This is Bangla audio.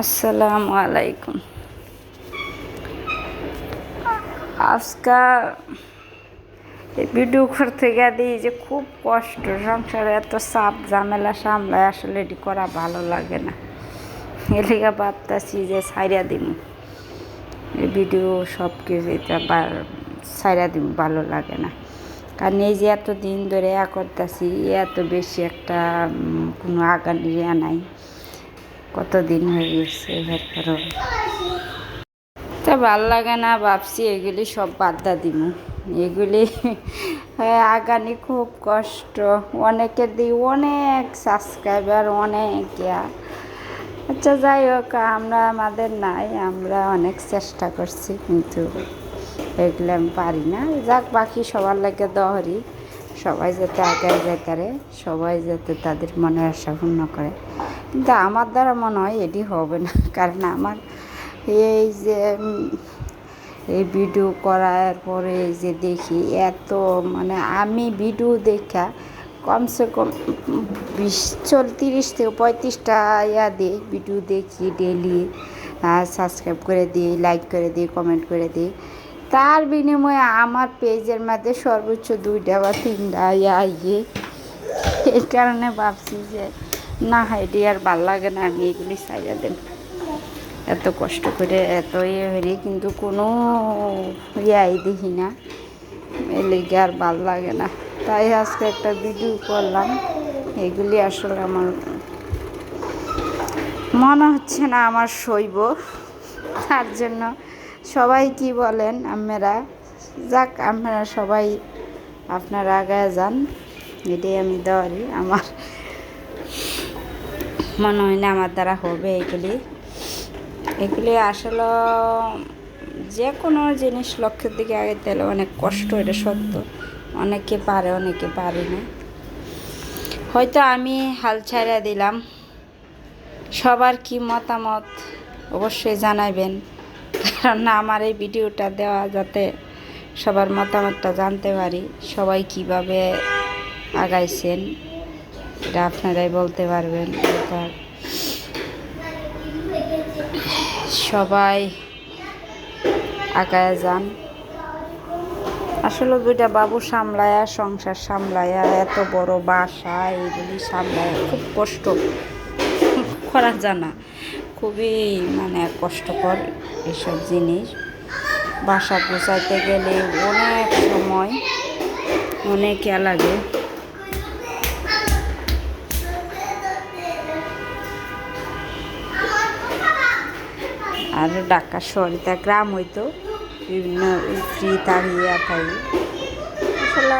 আসসালামু আলাইকুম। আজকা ভিডিও করতে গিয়ে যে খুব কষ্ট, সংসারে এত চাপ, ঝামেলা সামলায়, আসলে এটি করা ভালো লাগে না। এলিগা ভাবতাছি যে সাইরা এই ভিডিও সব কিছু এটা সাইরা দিম, ভালো লাগে না। কারণ এই যে এত দিন ধরে এ করতেছি এত বেশি একটা কোনো আগান ইয়া নাই। কতদিন হয়ে গেছে এরপরও তা ভালো লাগে না ভাবছি এগুলি সব বাদ্দা দিব এগুলি হ্যাঁ, আগানি খুব কষ্ট। অনেকের দিই অনেক সাবস্ক্রাইবার অনেক ইয়া আচ্ছা যাই হোক আমরা আমাদের নাই আমরা অনেক চেষ্টা করছি কিন্তু এগুলো আমি পারি না। যাক বাকি সবার লাগে দহরি। সবাই যাতে আগায় পারে সবাই যাতে তাদের মনের আশা পূর্ণ করে। কিন্তু আমার দ্বারা মনে হয় এটি হবে না, কারণ আমার এই যে এই ভিডিও করার পরে যে দেখি এত মানে আমি ভিডিও দেখা কমসে কম বিশ চল তিরিশ থেকে পঁয়ত্রিশটা ইয়া দিই ভিডিও দেখি ডেলি সাবস্ক্রাইব করে দিই লাইক করে দিই কমেন্ট করে দিই। তার বিনিময়ে আমার পেজের মধ্যে সর্বোচ্চ দুইটা বা তিনটা ইয়া ইয়ে এই কারণে ভাবছি যে না, এটি আর ভালো লাগে না, আমি এগুলি সাইয়া দেন এত কষ্ট করে, এত ইয়ে হরি কিন্তু কোনো ইয়াই দেখি না। এই লেগে আর ভালো লাগে না। তাই আজকে একটা ভিডিও করলাম। এগুলি আসলে আমার মনে হচ্ছে না আমার শৈব তার জন্য সবাই কি বলেন আপনারা যাক আপনারা সবাই আপনারা আগায় যান। এটাই আমি দেওয়ারি আমার মনে হয় না আমার দ্বারা হবে এগুলি। এগুলি আসলে যে কোনো জিনিস লক্ষ্যের দিকে আগে দিলে অনেক কষ্ট, এটা সত্য। অনেকে পারে অনেকে পারে না। হয়তো আমি হাল ছাড়া দিলাম। সবার কি মতামত অবশ্যই জানাবেন কারণ আমার এই ভিডিওটা দেওয়া যাতে সবার মতামতটা জানতে পারি, সবাই কীভাবে আগাইছেন। এটা আপনারাই বলতে পারবেন সবাই আগায় যান। আসলে দুইটা বাবু সামলায়া, সংসার সামলায়া, এত বড় বাসা, এইগুলি সামলায়া খুব কষ্ট। করা জানা খুবই মানে কষ্টকর এসব জিনিস। বাসা গোছাইতে গেলে অনেক সময় অনেক লাগে। আর ঢাকা সরিতা গ্রাম হইতো বিভিন্ন ফ্রি তাড়িয়ে থাকি। আসলে